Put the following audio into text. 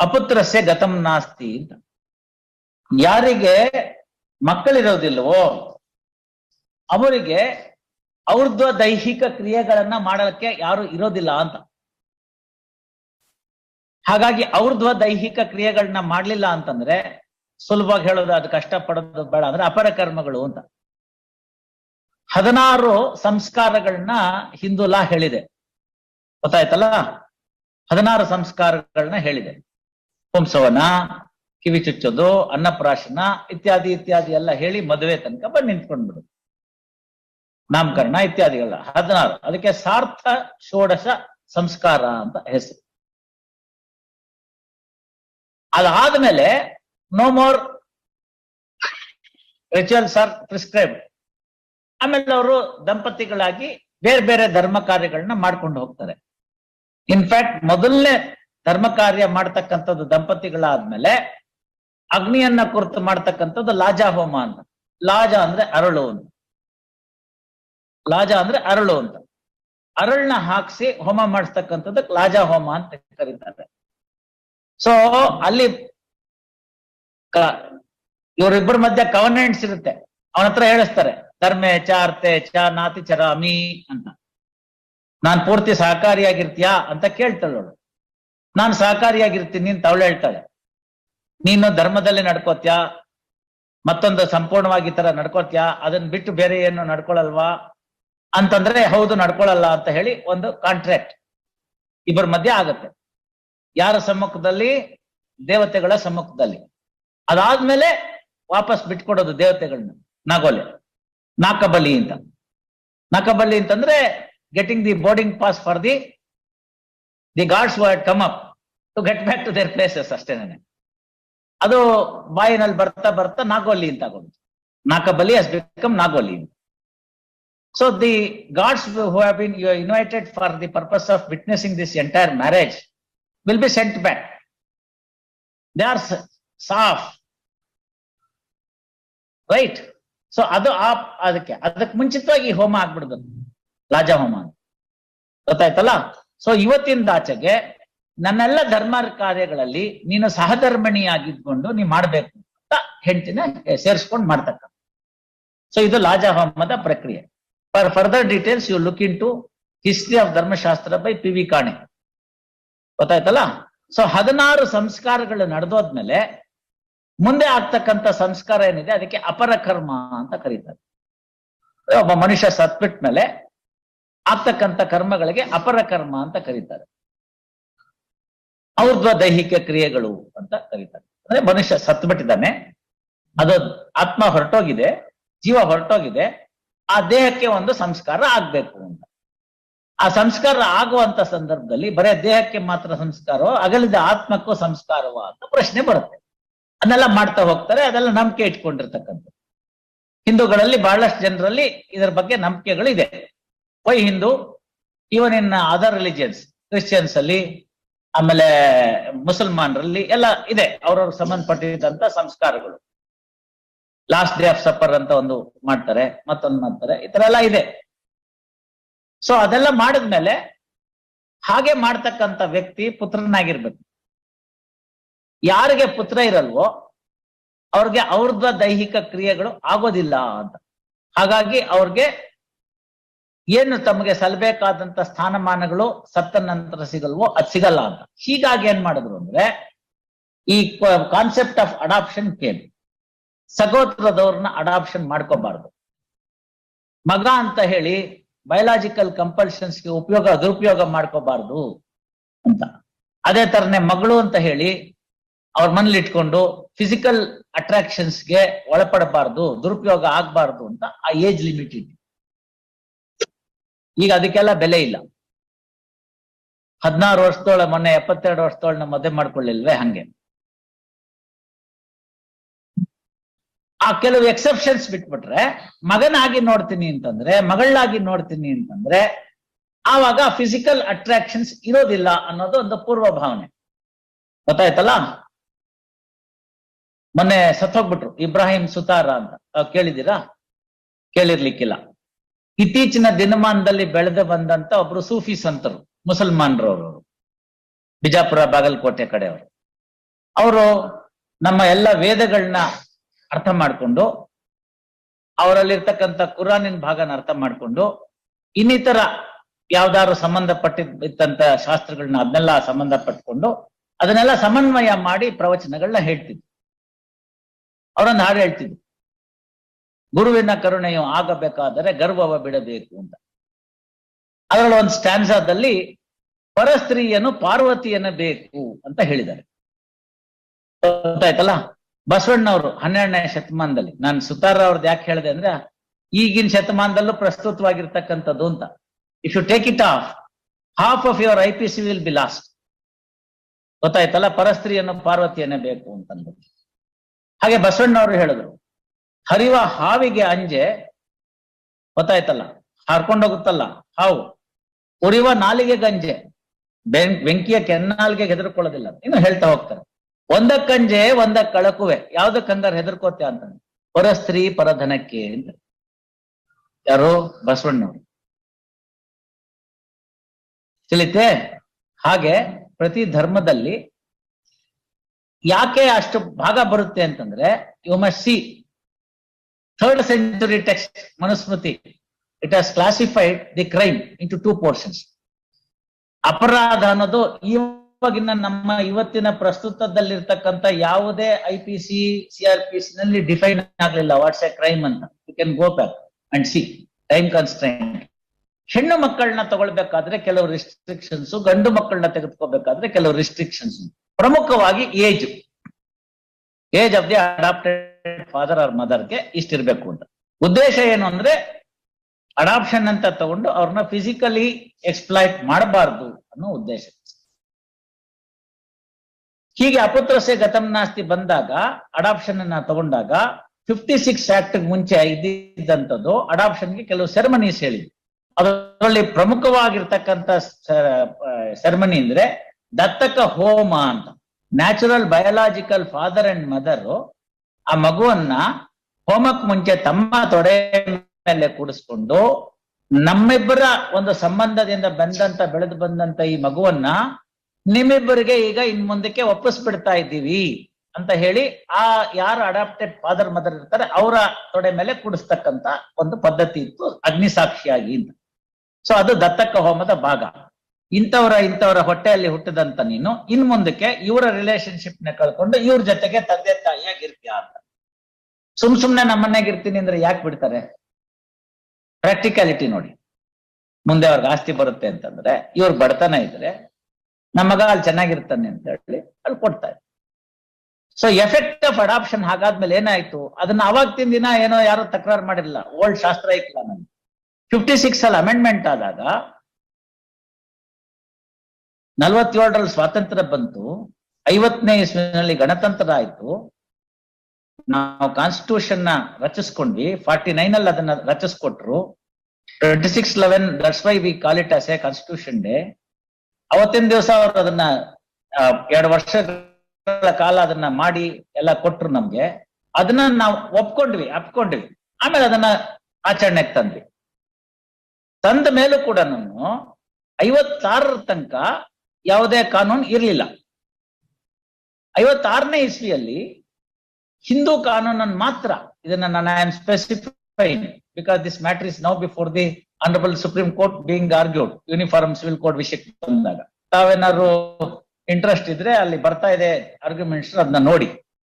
ಅಪುತ್ರಸ್ಯ ಗತಂ ನಾಸ್ತಿ ಅಂತ. ಯಾರಿಗೆ ಮಕ್ಕಳಿರೋದಿಲ್ವೋ, ಅವರಿಗೆ ಅವ್ರದ್ದು ದೈಹಿಕ ಕ್ರಿಯೆಗಳನ್ನ ಮಾಡಲಿಕ್ಕೆ ಯಾರು ಇರೋದಿಲ್ಲ ಅಂತ. ಹಾಗಾಗಿ ಔರ್ಧ್ವ ದೈಹಿಕ ಕ್ರಿಯೆಗಳನ್ನ ಮಾಡ್ಲಿಲ್ಲ ಅಂತಂದ್ರೆ, ಸುಲಭವಾಗಿ ಹೇಳೋದು ಅದು ಕಷ್ಟ ಪಡೋದು ಬೇಡ ಅಂದ್ರೆ ಅಪರ ಕರ್ಮಗಳು ಅಂತ. ಹದಿನಾರು ಸಂಸ್ಕಾರಗಳನ್ನ ಹಿಂದೂಲಾ ಹೇಳಿದೆ. ಗೊತ್ತಾಯ್ತಲ್ಲ? ಹದಿನಾರು ಸಂಸ್ಕಾರಗಳನ್ನ ಹೇಳಿದೆ. ಪುಂಸವನ, ಕಿವಿ ಚುಚ್ಚೋದು, ಅನ್ನಪ್ರಾಶನ ಇತ್ಯಾದಿ ಇತ್ಯಾದಿ ಎಲ್ಲ ಹೇಳಿ ಮದುವೆ ತನಕ ಬಂದು ನಿಂತ್ಕೊಂಡ್ಬಿಡು ನಾಮಕರಣ ಇತ್ಯಾದಿಗಳ ಹದಿನಾರು. ಅದಕ್ಕೆ ಸಾರ್ಥ ಷೋಡಶ ಸಂಸ್ಕಾರ ಅಂತ ಹೆಸರು. ಅದಾದ್ಮೇಲೆ no more rituals are prescribe ಆಮೇಲೆ ಅವರು ದಂಪತಿಗಳಾಗಿ ಬೇರೆ ಬೇರೆ ಧರ್ಮ ಕಾರ್ಯಗಳನ್ನ ಮಾಡ್ಕೊಂಡು ಹೋಗ್ತಾರೆ. ಇನ್ಫ್ಯಾಕ್ಟ್ ಮೊದಲನೇ ಧರ್ಮ ಕಾರ್ಯ ಮಾಡ್ತಕ್ಕಂಥದ್ದು ದಂಪತಿಗಳಾದ್ಮೇಲೆ ಅಗ್ನಿಯನ್ನ ಕುರಿತು ಮಾಡ್ತಕ್ಕಂಥದ್ದು ಲಾಜಾ ಹೋಮ ಅಂತ. ಲಾಜ ಅಂದ್ರೆ ಅರಳು ಅಂತ. ಲಾಜ ಅಂದ್ರೆ ಅರಳು ಅಂತ. ಅರಳನ್ನ ಹಾಕ್ಸಿ ಹೋಮ ಮಾಡಿಸ್ತಕ್ಕಂಥದ್ದಕ್ಕೆ ಲಾಜಾ ಹೋಮ ಅಂತ ಕರೀತಾರೆ. ಸೊ ಅಲ್ಲಿ ಇವರಿಬ್ಬರ ಮಧ್ಯೆ ಕವನೆಂಟ್ಸ್ ಇರುತ್ತೆ. ಅವನ ಹತ್ರ ಹೇಳಿಸ್ತಾರೆ, ಧರ್ಮೆ ಚಾರ್ತೆ ಚ ನಾತಿ ಚರಾಮಿ ಅಂತ. ನಾನ್ ಪೂರ್ತಿ ಸಹಕಾರಿಯಾಗಿರ್ತೀಯಾ ಅಂತ ಕೇಳ್ತಾಳವಳು ನಾನು ಸಹಕಾರಿಯಾಗಿರ್ತೀನಿ ಅಂತ ಅವಳು ಹೇಳ್ತಾಳೆ. ನೀನು ಧರ್ಮದಲ್ಲಿ ನಡ್ಕೋತ್ಯಾ? ಮತ್ತೊಂದು ಸಂಪೂರ್ಣವಾಗಿ ತರ ನಡ್ಕೋತ್ಯಾ? ಅದನ್ನ ಬಿಟ್ಟು ಬೇರೆ ಏನು ನಡ್ಕೊಳಲ್ವಾ? ಅಂತಂದ್ರೆ ಹೌದು ನಡ್ಕೊಳಲ್ಲ ಅಂತ ಹೇಳಿ ಒಂದು ಕಾಂಟ್ರಾಕ್ಟ್ ಇಬ್ಬರ ಮಧ್ಯೆ ಆಗತ್ತೆ. ಯಾರ ಸಮ್ಮುಖದಲ್ಲಿ? ದೇವತೆಗಳ ಸಮ್ಮುಖದಲ್ಲಿ. ಅದಾದ್ಮೇಲೆ ವಾಪಸ್ ಬಿಟ್ಕೊಡೋದು ದೇವತೆಗಳನ್ನ, ನಾಗೋಲೆ. ನಾಕಬಲಿ ಅಂತ. ನಾಕಬಲಿ ಅಂತಂದ್ರೆ getting the boarding pass for the the gods word come up to get back to their places ಅಷ್ಟೇನೆ ಅದು ಬಾಯಿನಲ್ಲಿ ಬರ್ತಾ ಬರ್ತಾ ನಾಗೋಲಿ ಅಂತ ಆಗೋದು. ನಾಕಬಲಿ ಹಸ್ ಬಿಕಮ್ ನಾಗೋಲಿ ಅಂತ. So the gods who have been invited for the purpose of witnessing this entire marriage will be sent back they are soft right so ಅದು ಆ, ಅದಕ್ಕೆ ಅದಕ್ಕೆ ಮುಂಚಿತವಾಗಿ ಈ ಹೋಮ ಆಗ್ಬಿಡುದು. ಲಾಜಾ ಹೋಮ ಅಂತ. ಗೊತ್ತಾಯ್ತಲ್ಲ? ಸೊ ಇವತ್ತಿಂದಾಚೆಗೆ ನನ್ನೆಲ್ಲ ಧರ್ಮ ಕಾರ್ಯಗಳಲ್ಲಿ ನೀನು ಸಹಧರ್ಮಣಿಯಾಗಿದ್ಕೊಂಡು ನೀ ಮಾಡ್ಬೇಕು ಅಂತ ಹೆಂಡತಿನ ಸೇರಿಸ್ಕೊಂಡು ಮಾಡ್ತಕ್ಕ. ಸೊ ಇದು ಲಾಜಾ ಪ್ರಕ್ರಿಯೆ. For further details you look into history of Dharmashastra by P V Kane ಗೊತ್ತಾಯ್ತಲ್ಲ? ಸೊ ಹದಿನಾರು ಸಂಸ್ಕಾರಗಳು ನಡೆದೋದ್ಮೇಲೆ ಮುಂದೆ ಆಗ್ತಕ್ಕಂಥ ಸಂಸ್ಕಾರ ಏನಿದೆ? ಅದಕ್ಕೆ ಅಪರ ಕರ್ಮ ಅಂತ ಕರೀತಾರೆ. ಒಬ್ಬ ಮನುಷ್ಯ ಸತ್ಬಿಟ್ಟ ಮೇಲೆ ಆಗ್ತಕ್ಕಂಥ ಕರ್ಮಗಳಿಗೆ ಅಪರ ಕರ್ಮ ಅಂತ ಕರೀತಾರೆ. ಔರ್ಧ್ವ ದೈಹಿಕ ಕ್ರಿಯೆಗಳು ಅಂತ ಕರೀತಾರೆ. ಅಂದ್ರೆ ಮನುಷ್ಯ ಸತ್ಬಿಟ್ಟಿದ್ದಾನೆ, ಅದು ಆತ್ಮ ಹೊರಟೋಗಿದೆ, ಜೀವ ಹೊರಟೋಗಿದೆ, ಆ ದೇಹಕ್ಕೆ ಒಂದು ಸಂಸ್ಕಾರ ಆಗ್ಬೇಕು ಅಂತ. ಆ ಸಂಸ್ಕಾರ ಆಗುವಂತ ಸಂದರ್ಭದಲ್ಲಿ ಬರೇ ದೇಹಕ್ಕೆ ಮಾತ್ರ ಸಂಸ್ಕಾರವೋ, ಅಗಲಿದ ಆತ್ಮಕ್ಕೂ ಸಂಸ್ಕಾರವೋ ಅಂತ ಪ್ರಶ್ನೆ ಬರುತ್ತೆ. ಅದನ್ನೆಲ್ಲ ಮಾಡ್ತಾ ಹೋಗ್ತಾರೆ, ಅದೆಲ್ಲ ನಂಬಿಕೆ ಇಟ್ಕೊಂಡಿರ್ತಕ್ಕಂಥ ಹಿಂದೂಗಳಲ್ಲಿ ಬಹಳಷ್ಟು ಜನರಲ್ಲಿ ಇದರ ಬಗ್ಗೆ ನಂಬಿಕೆಗಳಿದೆ. Why Hindu even in other religions Christians ಅಲ್ಲಿ, ಆಮೇಲೆ ಮುಸಲ್ಮಾನರಲ್ಲಿ ಎಲ್ಲ ಇದೆ. ಅವ್ರವ್ರ ಸಂಬಂಧಪಟ್ಟಿದ್ದಂತ ಸಂಸ್ಕಾರಗಳು. ಲಾಸ್ಟ್ ಡೇ ಆಫ್ ಸಪ್ಪರ್ ಅಂತ ಒಂದು ಮಾಡ್ತಾರೆ, ಮತ್ತೊಂದು ಮಾಡ್ತಾರೆ, ಈ ತರ ಎಲ್ಲ ಇದೆ. ಸೊ ಅದೆಲ್ಲ ಮಾಡಿದ್ಮೇಲೆ ಹಾಗೆ ಮಾಡ್ತಕ್ಕಂಥ ವ್ಯಕ್ತಿ ಪುತ್ರನಾಗಿರ್ಬೇಕು. ಯಾರಿಗೆ ಪುತ್ರ ಇರಲ್ವೋ, ಅವ್ರಿಗೆ ಅವ್ರದ ದೈಹಿಕ ಕ್ರಿಯೆಗಳು ಆಗೋದಿಲ್ಲ ಅಂತ. ಹಾಗಾಗಿ ಅವ್ರಿಗೆ ಏನು ತಮಗೆ ಸಲ್ಲಬೇಕಾದಂತ ಸ್ಥಾನಮಾನಗಳು ಸತ್ತ ನಂತರ ಸಿಗಲ್ವೋ ಅದ್ ಸಿಗಲ್ಲ ಅಂತ. ಹೀಗಾಗಿ ಏನ್ ಮಾಡಿದ್ರು ಅಂದ್ರೆ, ಈ ಕಾನ್ಸೆಪ್ಟ್ ಆಫ್ ಅಡಾಪ್ಷನ್ ಕೇಮ್ ಸಗೋತ್ರದವ್ರನ್ನ ಅಡಾಪ್ಷನ್ ಮಾಡ್ಕೋಬಾರ್ದು. ಮಗ ಅಂತ ಹೇಳಿ ಬಯಲಾಜಿಕಲ್ ಕಂಪಲ್ಷನ್ಸ್ಗೆ ಉಪಯೋಗ, ದುರುಪಯೋಗ ಮಾಡ್ಕೋಬಾರ್ದು ಅಂತ. ಅದೇ ತರನೇ ಮಗಳು ಅಂತ ಹೇಳಿ ಅವ್ರ ಮನೇಲಿ ಇಟ್ಕೊಂಡು ಫಿಸಿಕಲ್ ಅಟ್ರಾಕ್ಷನ್ಸ್ಗೆ ಒಳಪಡಬಾರ್ದು, ದುರುಪಯೋಗ ಆಗ್ಬಾರ್ದು ಅಂತ ಆ ಏಜ್ ಲಿಮಿಟ್ ಇದೆ ಈಗ ಅದಕ್ಕೆಲ್ಲ ಬೆಲೆ ಇಲ್ಲ. ಹದಿನಾರು ವರ್ಷದೊಳ ಮೊನ್ನೆ ಎಪ್ಪತ್ತೆರಡು ವರ್ಷದೊಳನ ಮದುವೆ ಮಾಡ್ಕೊಳ್ಳಿಲ್ವೇ? ಹಂಗೆ. ಆ ಕೆಲವು ಎಕ್ಸೆಪ್ಷನ್ಸ್ ಬಿಟ್ಬಿಟ್ರೆ, ಮಗನಾಗಿ ನೋಡ್ತೀನಿ ಅಂತಂದ್ರೆ, ಮಗಳಾಗಿ ನೋಡ್ತೀನಿ ಅಂತಂದ್ರೆ, ಆವಾಗ ಫಿಸಿಕಲ್ ಅಟ್ರಾಕ್ಷನ್ಸ್ ಇರೋದಿಲ್ಲ ಅನ್ನೋದು ಒಂದು ಪೂರ್ವ ಭಾವನೆ ಗೊತ್ತಾಯ್ತಲ್ಲ? ಮೊನ್ನೆ ಸತ್ತೋಗ್ಬಿಟ್ರು, ಇಬ್ರಾಹಿಂ ಸುತಾರ ಅಂತ. ಕೇಳಿದ್ದೀರಾ? ಕೇಳಿರ್ಲಿಕ್ಕಿಲ್ಲ. ಇತ್ತೀಚಿನ ದಿನಮಾನದಲ್ಲಿ ಬೆಳೆದು ಬಂದಂತ ಒಬ್ರು ಸೂಫಿ ಸಂತರು, ಮುಸಲ್ಮಾನರವರು. ಬಿಜಾಪುರ ಬಾಗಲಕೋಟೆ ಕಡೆಯವರು. ಅವರು ನಮ್ಮ ಎಲ್ಲ ವೇದಗಳನ್ನ ಅರ್ಥ ಮಾಡ್ಕೊಂಡು, ಅವರಲ್ಲಿರ್ತಕ್ಕಂಥ ಕುರಾನಿನ ಭಾಗನ ಅರ್ಥ ಮಾಡ್ಕೊಂಡು, ಇನ್ನಿತರ ಯಾವ್ದಾದ್ರು ಸಂಬಂಧಪಟ್ಟಿದ್ದಂತ ಶಾಸ್ತ್ರಗಳನ್ನ ಅದನ್ನೆಲ್ಲ ಸಂಬಂಧಪಟ್ಕೊಂಡು, ಅದನ್ನೆಲ್ಲ ಸಮನ್ವಯ ಮಾಡಿ ಪ್ರವಚನಗಳನ್ನ ಹೇಳ್ತಿದ್ರು. ಅವರೊಂದು ಹಾಡು ಹೇಳ್ತಿದ್ರು. ಗುರುವಿನ ಕರುಣೆಯು ಆಗಬೇಕಾದರೆ ಗರ್ವವ ಬಿಡಬೇಕು ಅಂತ. ಅದರಲ್ಲಿ ಒಂದು ಸ್ಟ್ಯಾನ್ಸಾದಲ್ಲಿ ಪರಸ್ತ್ರೀಯನು ಪಾರ್ವತಿಯನ್ನ ಬೇಕು ಅಂತ ಹೇಳಿದ್ದಾರೆ. ಗೊತ್ತಾಯ್ತಲ್ಲ? ಬಸವಣ್ಣವರು ಹನ್ನೆರಡನೇ ಶತಮಾನದಲ್ಲಿ. ನಾನು ಸುತಾರ ಅವ್ರದ್ದು ಯಾಕೆ ಹೇಳಿದೆ ಅಂದ್ರೆ, ಈಗಿನ ಶತಮಾನದಲ್ಲೂ ಪ್ರಸ್ತುತವಾಗಿರ್ತಕ್ಕಂಥದ್ದು ಅಂತ. If you take it off half of your I P C will be lost ಗೊತ್ತಾಯ್ತಲ್ಲ? ಪರಸ್ತ್ರೀಯನ್ನು ಪಾರ್ವತಿಯನ್ನೇ ಬೇಕು ಅಂತಂದು ಹಾಗೆ ಬಸವಣ್ಣವರು ಹೇಳಿದ್ರು. ಹರಿವ ಹಾವಿಗೆ ಅಂಜೆ ಗೊತ್ತಾಯ್ತಲ್ಲ? ಹಾರ್ಕೊಂಡೋಗುತ್ತಲ್ಲ ಹಾವು. ಉರಿವ ನಾಲಿಗೆ ಗಂಜೆ. ಬೆಂ, ಬೆಂಕಿಯ ಕೆನ್ನಾಲಿಗೆ ಹೆದರ್ಕೊಳ್ಳೋದಿಲ್ಲ. ಇನ್ನು ಹೇಳ್ತಾ ಹೋಗ್ತಾರೆ. ಒಂದಕ್ಕಂಜೆ, ಒಂದ ಕಳಕುವೆ. ಯಾವ್ದಕ್ಕಂಗಾರ ಹೆದರ್ಕೋತೆ ಅಂತ ಪರಸ್ತ್ರೀ ಪರಧನಕ್ಕೆ ಅಂತ. ಯಾರು? ಬಸವಣ್ಣವರು. ತಿಳಿತೆ? ಹಾಗೆ ಪ್ರತಿ ಧರ್ಮದಲ್ಲಿ ಯಾಕೆ ಅಷ್ಟು ಭಾಗ ಬರುತ್ತೆ ಅಂತಂದ್ರೆ you must see third century text Manusmriti it has classified the crime into two portions ಅಪರಾಧ ಅನ್ನೋದು ಇವಾಗಿನ ನಮ್ಮ ಇವತ್ತಿನ ಪ್ರಸ್ತುತದಲ್ಲಿರ್ತಕ್ಕಂಥ ಯಾವುದೇ I P C C R P C ನಲ್ಲಿ ಡಿಫೈನ್ ಆಗ್ಲಿಲ್ಲ ವಾಟ್ಸ್ ಎ ಕ್ರೈಮ್ ಅಂತ. You can go back and see time constraint ಹೆಣ್ಣು ಮಕ್ಕಳನ್ನ ತಗೊಳ್ಬೇಕಾದ್ರೆ ಕೆಲವು ರಿಸ್ಟ್ರಿಕ್ಷನ್ಸ್ ಗಂಡು ಮಕ್ಕಳನ್ನ ತೆಗೆದುಕೋಬೇಕಾದ್ರೆ ಕೆಲವು ರಿಸ್ಟ್ರಿಕ್ಷನ್ಸ್ ಪ್ರಮುಖವಾಗಿ age age of the adopted father or ಮದರ್ಗೆ ಇಷ್ಟಿರ್ಬೇಕು ಅಂತ. ಉದ್ದೇಶ ಏನು ಅಂದ್ರೆ ಅಡಾಪ್ಷನ್ ಅಂತ ತಗೊಂಡು ಅವ್ರನ್ನ ಫಿಸಿಕಲಿ ಎಕ್ಸ್ಪ್ಲಾಯ್ಟ್ ಮಾಡಬಾರ್ದು ಅನ್ನೋ ಉದ್ದೇಶ. ಹೀಗೆ ಅಪುತ್ರಸೆ ಗತಂ ನಾಸ್ತಿ ಬಂದಾಗ ಅಡಾಪ್ಷನ್ ಅನ್ನ ತಗೊಂಡಾಗ ಫಿಫ್ಟಿ ಸಿಕ್ಸ್ ಆಕ್ಟ್ ಮುಂಚೆ ಇದ್ದಂಥದ್ದು ಅಡಾಪ್ಷನ್ಗೆ ಕೆಲವು ಸೆರೆಮನೀಸ್ ಹೇಳಿದ್ವಿ ಅದರಲ್ಲಿ ಪ್ರಮುಖವಾಗಿರ್ತಕ್ಕಂಥ ಸೆರೆಮನಿ ಅಂದ್ರೆ ದತ್ತಕ ಹೋಮ ಅಂತ. Natural biological father and mother ಆ ಮಗುವನ್ನ ಹೋಮಕ್ ಮುಂಚೆ ತಮ್ಮ ತೊಡೆ ಮೇಲೆ ಕೂಡಿಸ್ಕೊಂಡು ನಮ್ಮಿಬ್ಬರ ಒಂದು ಸಂಬಂಧದಿಂದ ಬಂದಂತ, ಬೆಳೆದು ಬಂದಂತ ಈ ಮಗುವನ್ನ ನಿಮ್ಮಿಬ್ಬರಿಗೆ ಈಗ ಇನ್ ಮುಂದಕ್ಕೆ ಒಪ್ಪಿಸ್ಬಿಡ್ತಾ ಇದ್ದೀವಿ ಅಂತ ಹೇಳಿ ಆ ಯಾರು ಅಡಾಪ್ಟೆಡ್ ಫಾದರ್ ಮದರ್ ಇರ್ತಾರೆ, ಅವರ ತೊಡೆ ಮೇಲೆ ಕೂಡಿಸ್ತಕ್ಕಂತ ಒಂದು ಪದ್ಧತಿ ಇತ್ತು ಅಗ್ನಿಸಾಕ್ಷಿಯಾಗಿ ಅಂತ. ಸೊ ಅದು ದತ್ತಕ ಹೋಮದ ಭಾಗ. ಇಂಥವರ ಇಂಥವರ ಹೊಟ್ಟೆಯಲ್ಲಿ ಹುಟ್ಟದಂತ ನೀನು, ಇನ್ ಮುಂದಕ್ಕೆ ಇವರ ರಿಲೇಶನ್ಶಿಪ್ನ ಕಳ್ಕೊಂಡು ಇವ್ರ ಜೊತೆಗೆ ತಂದೆ ತಾಯಿಯಾಗಿ ಇರ್ತೀಯ ಅಂತ. ಸುಮ್ ಸುಮ್ನೆ ನಮ್ಮನೆಗೆ ಇರ್ತೀನಿ ಅಂದ್ರೆ ಯಾಕೆ ಬಿಡ್ತಾರೆ? ಪ್ರಾಕ್ಟಿಕಾಲಿಟಿ ನೋಡಿ. ಮುಂದೆ ಅವ್ರಿಗೆ ಆಸ್ತಿ ಬರುತ್ತೆ ಅಂತಂದ್ರೆ, ಇವ್ರ ಬಡತನ ಇದ್ರೆ ನಮ್ಮ ಮಗ ಅಲ್ಲಿ ಚೆನ್ನಾಗಿರ್ತಾನೆ ಅಂತ ಹೇಳಿ ಅಲ್ಲಿ ಕೊಡ್ತಾರೆ ಸೊ ಎಫೆಕ್ಟ್ ಆಫ್ ಅಡಾಪ್ಷನ್ ಹಾಗಾದ್ಮೇಲೆ ಏನಾಯ್ತು? ಅದನ್ನ ಅವಾಗ ದಿನ ಏನೋ ಯಾರು ತಕರಾರು ಮಾಡಿರಲಿಲ್ಲ. ಓಲ್ಡ್ ಶಾಸ್ತ್ರ ಇಲ್ಲ ನನ್ಗೆ ಫಿಫ್ಟಿ ಸಿಕ್ಸ್ ಅಲ್ಲಿ ಅಮೆಂಡ್ಮೆಂಟ್ ಆದಾಗ ನಲವತ್ತೇಳರಲ್ಲಿ ಸ್ವಾತಂತ್ರ್ಯ ಬಂತು, ಐವತ್ತನೇ ಇಸ್ವಿನಲ್ಲಿ ಗಣತಂತ್ರ ಆಯ್ತು. ನಾವು ಕಾನ್ಸ್ಟಿಟ್ಯೂಷನ್ನ ರಚಿಸ್ಕೊಂಡ್ವಿ ಫಾರ್ಟಿ ನೈನ್ ಅಲ್ಲಿ ಅದನ್ನ ರಚಿಸ್ಕೊಟ್ರು. Twenty six eleven that's why we call it as a constitution day ಅವತ್ತಿನ ದಿವಸ ಅವರು ಅದನ್ನ ಎರಡು ವರ್ಷಗಳ ಕಾಲ ಅದನ್ನ ಮಾಡಿ ಎಲ್ಲ ಕೊಟ್ರು ನಮ್ಗೆ. ಅದನ್ನ ನಾವು ಒಪ್ಕೊಂಡ್ವಿ ಅಪ್ಕೊಂಡ್ವಿ ಆಮೇಲೆ ಅದನ್ನ ಆಚರಣೆಗೆ ತಂದ್ವಿ. ತಂದ ಮೇಲೂ ಕೂಡ ನಾನು ಐವತ್ತಾರರ ತನಕ ಯಾವುದೇ ಕಾನೂನು ಇರಲಿಲ್ಲ. ಐವತ್ತಾರನೇ ಇಸ್ವಿಯಲ್ಲಿ ಹಿಂದೂ ಕಾನೂನನ್ನು ಮಾತ್ರ ಇದನ್ನ ನಾನು I am specifying because this matter is now before the honourable Supreme Court being argued uniform civil court ವಿಷಯಕ್ಕೆ ಬಂದಾಗ. ತಾವೇನಾದ್ರು ಇಂಟ್ರೆಸ್ಟ್ ಇದ್ರೆ ಅಲ್ಲಿ ಬರ್ತಾ ಇದೆ ಆರ್ಗ್ಯುಮೆಂಟ್ಸ್ ಅದನ್ನ ನೋಡಿ.